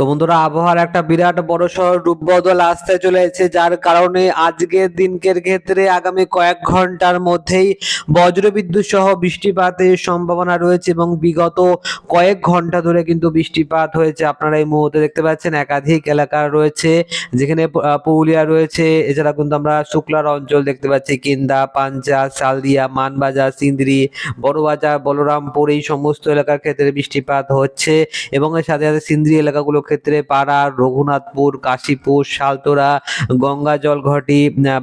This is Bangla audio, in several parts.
তো বন্ধুরা, আবহাওয়ার একটা বিরাট বড় সড় রূপবদল আসতে চলেছে, যার কারণে আজকের দিনকের ক্ষেত্রে আগামী কয়েক ঘণ্টার মধ্যেই বজ্রবিদ্যুৎ সহ বৃষ্টিপাতের সম্ভাবনা রয়েছে এবং বিগত কয়েক ঘণ্টা ধরে কিন্তু বৃষ্টিপাত হয়েছে। আপনারা এই মুহূর্তে দেখতে পাচ্ছেন একাধিক এলাকা রয়েছে, যেখানে পুরুলিয়া রয়েছে, এছাড়া কিন্তু আমরা শুক্লার অঞ্চল দেখতে পাচ্ছি, কিন্দা, পাঞ্চা সালদিয়া মানবাজার, সিন্দ্রি, বড়বাজার, বলরামপুর, এই সমস্ত এলাকার ক্ষেত্রে বৃষ্টিপাত হচ্ছে এবং এর সাথে সাথে সিন্দ্রি এলাকাগুলোর ক্ষেত্রে পাড়া, রঘুনাথপুর, কাশীপুর শালতোরা গঙ্গা জলঘটি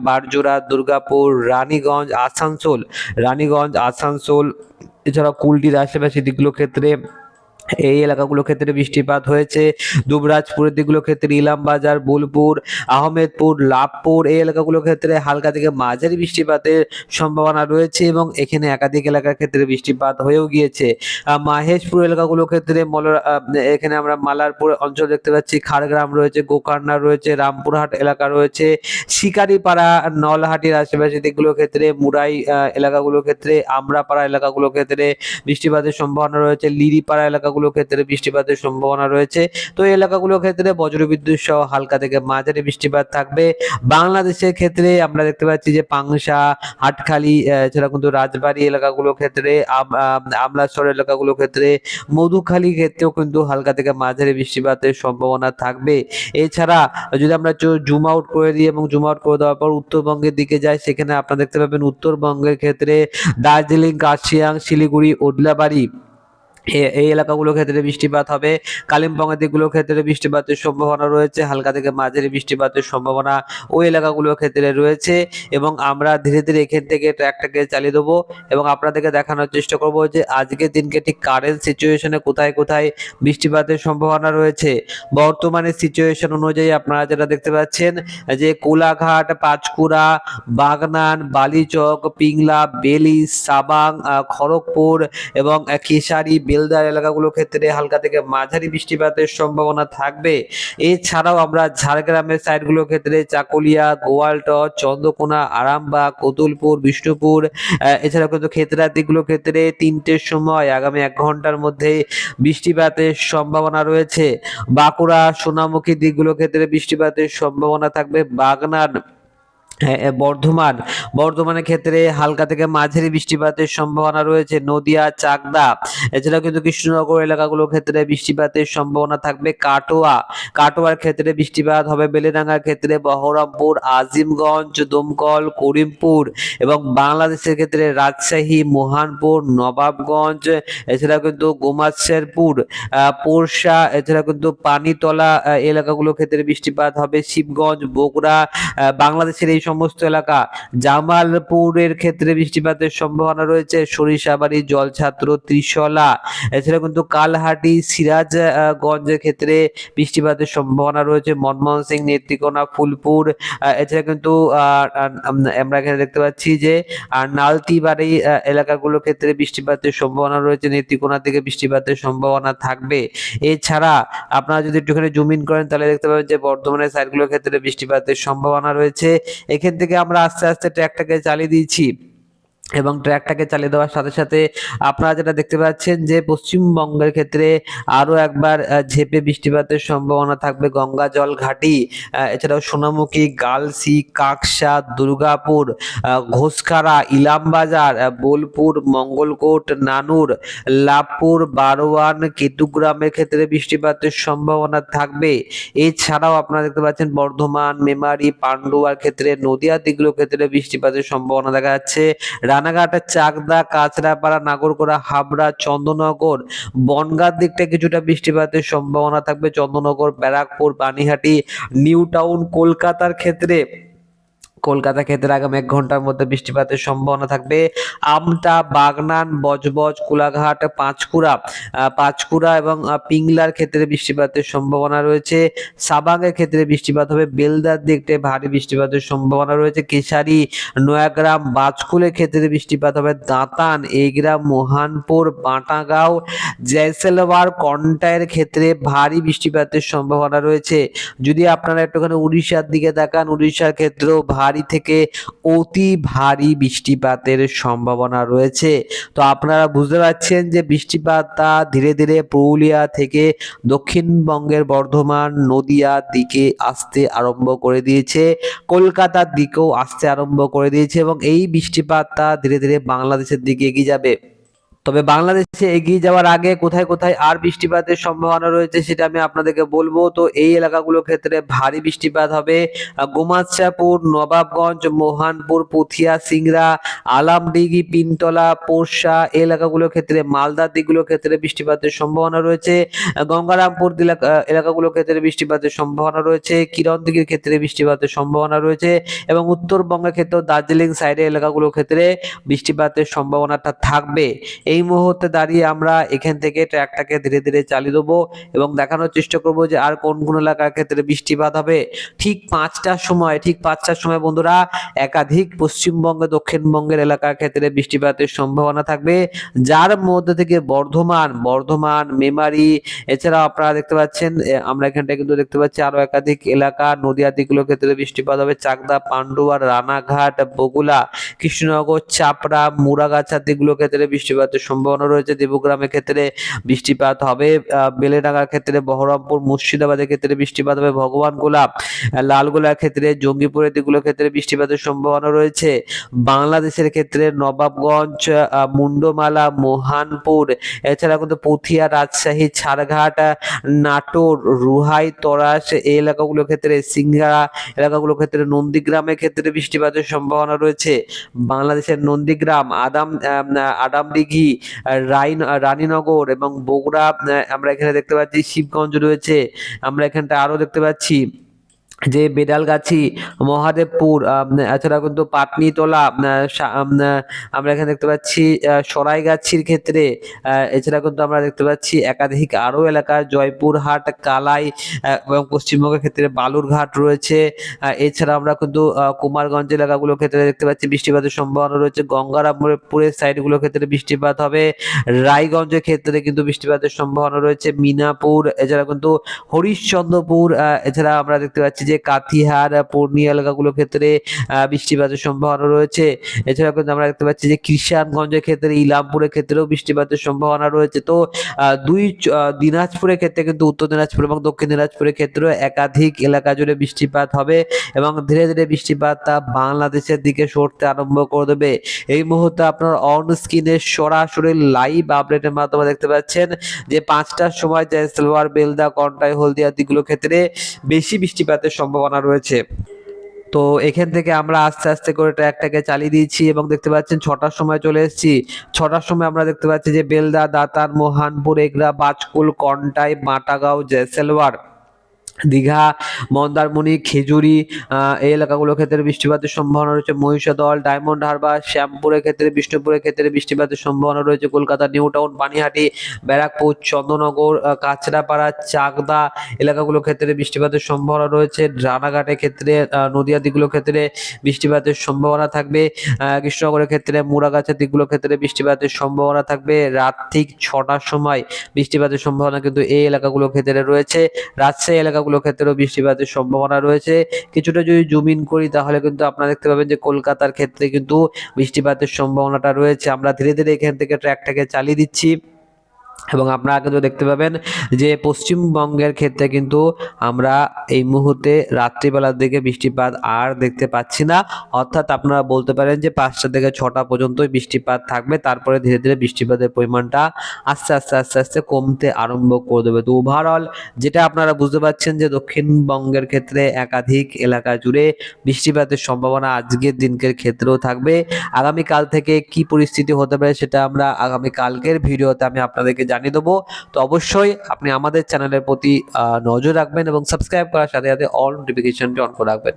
বারজোড়া, দুর্গাপুর, রানীগঞ্জ, আসানসোল। রানীগঞ্জ, আসানসোল এছাড়া কুলটির আশেপাশে দিকগুলো ক্ষেত্রে এই এলাকাগুলোর ক্ষেত্রে বৃষ্টিপাত হয়েছে। দুবরাজপুরের দিকগুলোর ক্ষেত্রে ইলামবাজার বোলপুর আহমেদপুর লাভপুর এই এলাকাগুলোর ক্ষেত্রে হালকা থেকে মাঝারি বৃষ্টিপাতের সম্ভাবনা রয়েছে এবং এখানে একাধিক এলাকার ক্ষেত্রে বৃষ্টিপাত হয়েও গিয়েছে। মাহেশপুর এলাকাগুলোর ক্ষেত্রে মল- আহ, এখানে আমরা মালারপুর অঞ্চল দেখতে পাচ্ছি খাড়গ্রাম রয়েছে গোকর্ণা রয়েছে রামপুরহাট এলাকা রয়েছে শিকারিপাড়া নলহাটির আশেপাশে দিকগুলোর ক্ষেত্রে মুরাই আহ, এলাকাগুলোর ক্ষেত্রে আমরাপাড়া এলাকাগুলোর ক্ষেত্রে বৃষ্টিপাতের সম্ভাবনা রয়েছে লিরিপাড়া এলাকাগুলোর ক্ষেত্রে বৃষ্টিপাতের সম্ভাবনা রয়েছে। তো এই এলাকাগুলোর ক্ষেত্রে বজ্রবিদ্যুৎ সহ হালকা থেকে মাঝারি বৃষ্টিপাত থাকবে। বাংলাদেশের ক্ষেত্রে আমরা দেখতে পাচ্ছি যে পাংশা, হাটখালি এছাড়া কিন্তু রাজবাড়ি এলাকাগুলোর ক্ষেত্রে, আম- আম- এলাকাগুলোর ক্ষেত্রে মধুখালী ক্ষেত্রেও কিন্তু হালকা থেকে মাঝারি বৃষ্টিপাতের সম্ভাবনা থাকবে। এছাড়া যদি আমরা জুম আউট করে দিই এবং জুম আউট করে দেওয়ার পর উত্তরবঙ্গের দিকে যাই, সেখানে আপনারা দেখতে পাবেন উত্তরবঙ্গের ক্ষেত্রে দার্জিলিং, কার্শিয়াং, শিলিগুড়ি ওদলাবাড়ি এই এলাকাগুলোর ক্ষেত্রে বৃষ্টিপাত হবে। কালিম্পংয়ের দিকগুলোর ক্ষেত্রে বৃষ্টিপাতের সম্ভাবনা রয়েছে। হালকা থেকে মাঝারি বৃষ্টিপাতের সম্ভাবনা ওই এলাকাগুলোর ক্ষেত্রে রয়েছে এবং আমরা ধীরে ধীরে এখান থেকে ট্র্যাকটাকে চালিয়ে দেবো এবং আপনাদেরকে দেখানোর চেষ্টা করব যে আজকের দিনকে ঠিক কারেন্ট সিচুয়েশনে কোথায় কোথায় বৃষ্টিপাতের সম্ভাবনা রয়েছে। বর্তমানে সিচুয়েশন অনুযায়ী আপনারা যেটা দেখতে পাচ্ছেন যে কোলাঘাট, পাঁচকুড়া, বাগনান, বালিচক, পিংলা বেলি সাবাং খড়গপুর এবং খেসারি বেলদার এলাকাগুলোর ক্ষেত্রে হালকা থেকে মাঝারি বৃষ্টিপাতের সম্ভাবনা থাকবে। এছাড়াও আমরা ঝাড়গ্রামের সাইডগুলোর ক্ষেত্রে চাকুলিয়া গোয়ালটর চন্দ্রকোনা, আরামবাগ, কতুলপুর, বিষ্ণুপুর এছাড়াও কিন্তু ক্ষেত্রার দিকগুলোর ক্ষেত্রে তিনটের সময় আগামী এক ঘণ্টার মধ্যে বৃষ্টিপাতের সম্ভাবনা রয়েছে। বাঁকুড়া, সোনামুখী দিকগুলোর ক্ষেত্রে বৃষ্টিপাতের সম্ভাবনা থাকবে। বাগনান বর্ধমান। বর্ধমানের ক্ষেত্রে হালকা থেকে মাঝারি বৃষ্টিপাতের সম্ভাবনা রয়েছে। নদিয়া চাকদা এছাড়াও কিন্তু কৃষ্ণনগর এলাকাগুলোর ক্ষেত্রে বৃষ্টিপাতের সম্ভাবনা থাকবে। কাটোয়া কাটোয়ার ক্ষেত্রে বৃষ্টিপাত হবে। বেলেডাঙ্গার ক্ষেত্রে বহরমপুর আজিমগঞ্জ দমকল করিমপুর এবং বাংলাদেশের ক্ষেত্রে রাজশাহী মোহানপুর নবাবগঞ্জ এছাড়াও কিন্তু গোমাচ্ছেরপুর আহ, পোরশা এছাড়া কিন্তু পানিতলা এলাকাগুলোর ক্ষেত্রে বৃষ্টিপাত হবে। শিবগঞ্জ বগুড়া বাংলাদেশের এই সমস্ত এলাকা। জামালপুরের ক্ষেত্রে বৃষ্টিপাতের সম্ভাবনা রয়েছে। সরিষাবাড়ি, জলছাত্র, ত্রিশলা, এছাড়া কিন্তু কালহাটি সিরাজগঞ্জের ক্ষেত্রে বৃষ্টিপাতের সম্ভাবনা রয়েছে। মনমোহন সিং, নেত্রিকোনা, ফুলপুর এছাড়া কিন্তু আমরা এখানে দেখতে পাচ্ছি যে নালতিবাড়ি এলাকাগুলোর ক্ষেত্রে বৃষ্টিপাতের সম্ভাবনা রয়েছে। নেত্রীকোনা থেকে বৃষ্টিপাতের সম্ভাবনা থাকবে। এছাড়া আপনারা যদি একটুখানি জুম ইন করেন, তাহলে দেখতে পাবেন যে, বর্ধমানের সাইডগুলোর ক্ষেত্রে বৃষ্টিপাতের সম্ভাবনা রয়েছে। এখান থেকে আমরা আস্তে আস্তে ট্র্যাকটাকে চালিয়ে দিয়েছি। এবং ট্র্যাকটাকে চালিয়ে দেওয়ার সাথে সাথে আপনারা যেটা দেখতে পাচ্ছেন যে পশ্চিমবঙ্গের ক্ষেত্রে আরও একবার ঝেঁপে বৃষ্টিপাতের সম্ভাবনা থাকবে। গঙ্গা জল ঘাটি এছাড়াও সোনামুখী গালসি কাকসা দুর্গাপুর আহ, ঘোষখারা ইলামবাজার বোলপুর মঙ্গলকোট নানুর লাভপুর বারোয়ান কেতুগ্রামের ক্ষেত্রে বৃষ্টিপাতের সম্ভাবনা থাকবে। এছাড়াও আপনারা দেখতে পাচ্ছেন বর্ধমান মেমারি পান্ডুয়ার ক্ষেত্রে নদিয়ার দিকগুলোর ক্ষেত্রে বৃষ্টিপাতের সম্ভাবনা দেখা যাচ্ছে। রানাঘাটের চাকদা, কাঁচরাপাড়া, নাগরকোড়া, হাবড়া চন্দ্রনগর বনগাঁর দিকটা কিছুটা বৃষ্টিপাতের সম্ভাবনা থাকবে। চন্দ্রনগর ব্যারাকপুর, বানিহাটি, নিউ টাউন, কলকাতার ক্ষেত্রে কলকাতা ক্ষেত্রে আগামী এক ঘণ্টার মধ্যে বৃষ্টিপাতের সম্ভাবনা থাকবে। আমতা বাগনান, বজবজ, কোলাঘাট, পাঁচকুড়া পাঁচকুড়া এবং পিংলার ক্ষেত্রে বৃষ্টিপাতের সম্ভাবনা রয়েছে। সাবাংয়ের ক্ষেত্রে বৃষ্টিপাত হবে। বেলদার দিকটায় ভারী বৃষ্টিপাতের সম্ভাবনা রয়েছে। কেশারি, নয়াগ্রাম, বাজকুলের ক্ষেত্রে বৃষ্টিপাত হবে। দাঁতান, এগ্রাম, মোহানপুর, বাটাগাঁও জয়সেলওয়ার কন্টায়ের ক্ষেত্রে ভারী বৃষ্টিপাতের সম্ভাবনা রয়েছে। যদি আপনারা একটুখানি উড়িষ্যার দিকে তাকান, উড়িষ্যার ক্ষেত্রেও ভারী ভারী থেকে অতি ভারী বৃষ্টিপাতের সম্ভাবনা রয়েছে। তো আপনারা বুঝতে পারছেন যে বৃষ্টিপাতটা ধীরে ধীরে পুরুলিয়া থেকে দক্ষিণবঙ্গের বর্ধমান নদিয়ার দিকে আসতে আরম্ভ করে দিয়েছে, কলকাতার দিকেও আসতে আরম্ভ করে দিয়েছে এবং এই বৃষ্টিপাতটা ধীরে ধীরে বাংলাদেশের দিকে এগিয়ে যাবে। তবে বাংলাদেশে এগিয়ে যাওয়ার আগে কোথায় কোথায় আর বৃষ্টিপাতের সম্ভাবনা রয়েছে সেটা আমি আপনাদেরকে বলব। তো এই এলাকাগুলোর ক্ষেত্রে ভারী বৃষ্টিপাত হবে। গোমাচ্ছাপুর নবাবগঞ্জ, মোহানপুর, পুথিয়া, সিংড়া আলামডিগি পিনতলা, পোরশা এই এলাকাগুলোর ক্ষেত্রে, মালদার দিকগুলোর ক্ষেত্রে বৃষ্টিপাতের সম্ভাবনা রয়েছে। গঙ্গারামপুর এলাকাগুলোর ক্ষেত্রে বৃষ্টিপাতের সম্ভাবনা রয়েছে। কিরণ দিঘির ক্ষেত্রে বৃষ্টিপাতের সম্ভাবনা রয়েছে এবং উত্তরবঙ্গের ক্ষেত্রে দার্জিলিং সাইডে এলাকাগুলোর ক্ষেত্রে বৃষ্টিপাতের সম্ভাবনাটা থাকবে। এই মুহূর্তে দাঁড়িয়ে আমরা এখান থেকে ট্র্যাকটাকে ধীরে ধীরে চালিয়ে দেবো এবং দেখানোর চেষ্টা করব যে আর কোন কোন এলাকার ক্ষেত্রে বৃষ্টিপাত হবে। ঠিক পাঁচটার সময়, ঠিক পাঁচটার সময় বন্ধুরা, একাধিক পশ্চিমবঙ্গ, দক্ষিণবঙ্গের এলাকার ক্ষেত্রে বৃষ্টিপাতের সম্ভাবনা থাকবে। যার মধ্যে থেকে বর্ধমান বর্ধমান, মেমারি, এছাড়াও আপনারা দেখতে পাচ্ছেন আমরা এখানটায় কিন্তু দেখতে পাচ্ছি আরও একাধিক এলাকা, নদিয়া দিকগুলোর ক্ষেত্রে বৃষ্টিপাত হবে। চাকদা পান্ডুয়া রানাঘাট, বগুলা, কৃষ্ণনগর, চাপড়া মুরাগাছা দিকগুলোর ক্ষেত্রে বৃষ্টিপাতের সম্ভাবনা রয়েছে দেবগ্রামের ক্ষেত্রে বৃষ্টিপাত হবে। বেলেডাঙ্গার ক্ষেত্রে বহরমপুর মুর্শিদাবাদের ক্ষেত্রে বৃষ্টিপাত হবে। ভগবান গোলাপ লালগোলার ক্ষেত্রে জঙ্গিপুরের দিকগুলোর ক্ষেত্রে বৃষ্টিপাতের সম্ভাবনা রয়েছে। বাংলাদেশের ক্ষেত্রে নবাবগঞ্জ মুন্ডমালা মোহানপুর এছাড়া কিন্তু পুথিয়া রাজশাহী ছাড়ঘাট নাটোর রুহাই তরাস এই এলাকাগুলোর ক্ষেত্রে সিংহারা এলাকাগুলোর ক্ষেত্রে নন্দীগ্রামের ক্ষেত্রে বৃষ্টিপাতের সম্ভাবনা রয়েছে। বাংলাদেশের নন্দীগ্রাম আদাম আম, রাইন রানীনগর এবং বগুড়া আমরা এখানে দেখতে পাচ্ছি, শিবগঞ্জ রয়েছে, আমরা এখানটা আরও দেখতে পাচ্ছি। যে বেডালগাছি মহাদেবপুর এছাড়া কিন্তু পাটনিতলা আমরা এখানে দেখতে পাচ্ছি সরাইগাছির ক্ষেত্রে এছাড়া কিন্তু আমরা দেখতে পাচ্ছি একাধিক আরও এলাকা, জয়পুরহাট, কালাই এবং পশ্চিমবঙ্গের ক্ষেত্রে বালুরঘাট রয়েছে এছাড়া আমরা কিন্তু কুমারগঞ্জ এলাকাগুলোর ক্ষেত্রে দেখতে পাচ্ছি বৃষ্টিপাতের সম্ভাবনা রয়েছে, গঙ্গারামপুরের সাইডগুলোর ক্ষেত্রে বৃষ্টিপাত হবে, রায়গঞ্জের ক্ষেত্রে কিন্তু বৃষ্টিপাতের সম্ভাবনা রয়েছে, মিনাপুর, এছাড়া কিন্তু হরিশ্চন্দ্রপুর এছাড়া আমরা দেখতে পাচ্ছি যে কাতিহার, পূর্ণিয়া এলাকাগুলোর ক্ষেত্রে বৃষ্টিপাতের সম্ভাবনা রয়েছে। এছাড়া কিন্তু আমরা দেখতে পাচ্ছি যে কিষানগঞ্জের ক্ষেত্রে, ইলামপুরের ক্ষেত্রেও বৃষ্টিপাতের সম্ভাবনা রয়েছে। তো দুই দিনাজপুরের ক্ষেত্রে কিন্তু উত্তর দিনাজপুর এবং দক্ষিণ দিনাজপুরের ক্ষেত্রেও একাধিক এলাকা জুড়ে বৃষ্টিপাত হবে এবং ধীরে ধীরে বৃষ্টিপাত তা বাংলাদেশের দিকে সরতে আরম্ভ করে দেবে। এই মুহূর্তে আপনার অন স্ক্রিনে সরাসরি লাইভ আপডেটের মাধ্যমে দেখতে পাচ্ছেন যে পাঁচটার সময় জয়সলওয়ার বেলদা, কন্টাই, হলদিয়া দিকগুলোর ক্ষেত্রে বেশি বৃষ্টিপাতের সম্ভাবনা রয়েছে। তো এখান থেকে আমরা আস্তে আস্তে করে ট্র্যাকটাকে চালিয়ে দিয়েছি এবং দেখতে পাচ্ছেন ছটার সময় চলে এসেছি। ছটার সময় আমরা দেখতে পাচ্ছি যে বেলদা, দাতার, মোহানপুর, এগরা, বাজকুল, কন্টাই, মাটাগাঁও, জয়সলওয়ার দীঘা, মন্দারমণি, খেজুরি এই এলাকাগুলোর ক্ষেত্রে বৃষ্টিপাতের সম্ভাবনা রয়েছে। মহিষাদল, ডায়মন্ড হারবার, শ্যামপুরের ক্ষেত্রে, বিষ্ণুপুরের ক্ষেত্রে বৃষ্টিপাতের সম্ভাবনা রয়েছে। কলকাতা, নিউ টাউন পানিহাটি ব্যারাকপুর, চন্দ্রনগর কাঁচরাপাড়া, চাকদা এলাকাগুলোর ক্ষেত্রে বৃষ্টিপাতের সম্ভাবনা রয়েছে। রানাঘাটের ক্ষেত্রে নদিয়া দিকগুলোর ক্ষেত্রে বৃষ্টিপাতের সম্ভাবনা থাকবে। কৃষ্ণনগরের ক্ষেত্রে মুরাগাছের দিকগুলোর ক্ষেত্রে বৃষ্টিপাতের সম্ভাবনা থাকবে। রাত ঠিক ছটার সময় বৃষ্টিপাতের সম্ভাবনা কিন্তু এই এলাকাগুলোর ক্ষেত্রে রয়েছে। রাজশাহী এলাকাগুলোর ক্ষেত্রেও বৃষ্টিপাতের সম্ভাবনা রয়েছে। কিছুটা যদি জুম ইন করি, তাহলে কিন্তু আপনারা দেখতে পাবেন যে কলকাতার ক্ষেত্রে কিন্তু বৃষ্টিপাতের সম্ভাবনাটা রয়েছে। আমরা ধীরে ধীরে এখান থেকে ট্র্যাকটাকে চালিয়ে দিচ্ছি। এবং আপনারা কিন্তু দেখতে পাবেন যে পশ্চিমবঙ্গের ক্ষেত্রে কিন্তু আমরা এই মুহূর্তে রাত্রিবেলার দিকে বৃষ্টিপাত আর দেখতে পাচ্ছি না। অর্থাৎ আপনারা বলতে পারেন যে পাঁচটা থেকে ছটা পর্যন্তই বৃষ্টিপাত থাকবে। তারপরে ধীরে ধীরে বৃষ্টিপাতের পরিমাণটা আস্তে আস্তে আস্তে আস্তে কমতে আরম্ভ করে দেবে। তো ওভারঅল যেটা আপনারা বুঝতে পারছেন যে দক্ষিণবঙ্গের ক্ষেত্রে একাধিক এলাকা জুড়ে বৃষ্টিপাতের সম্ভাবনা আজকের দিনকের ক্ষেত্রেও থাকবে। আগামীকাল থেকে কি পরিস্থিতি হতে পারে সেটা আমরা আগামী কালকের ভিডিওতে আমি আপনাদেরকে জানিয়ে দেবো। তো অবশ্যই আপনি আমাদের চ্যানেলের প্রতি নজর রাখবেন এবং সাবস্ক্রাইব করার সাথে সাথে অল নোটিফিকেশনটি অন করে রাখবেন।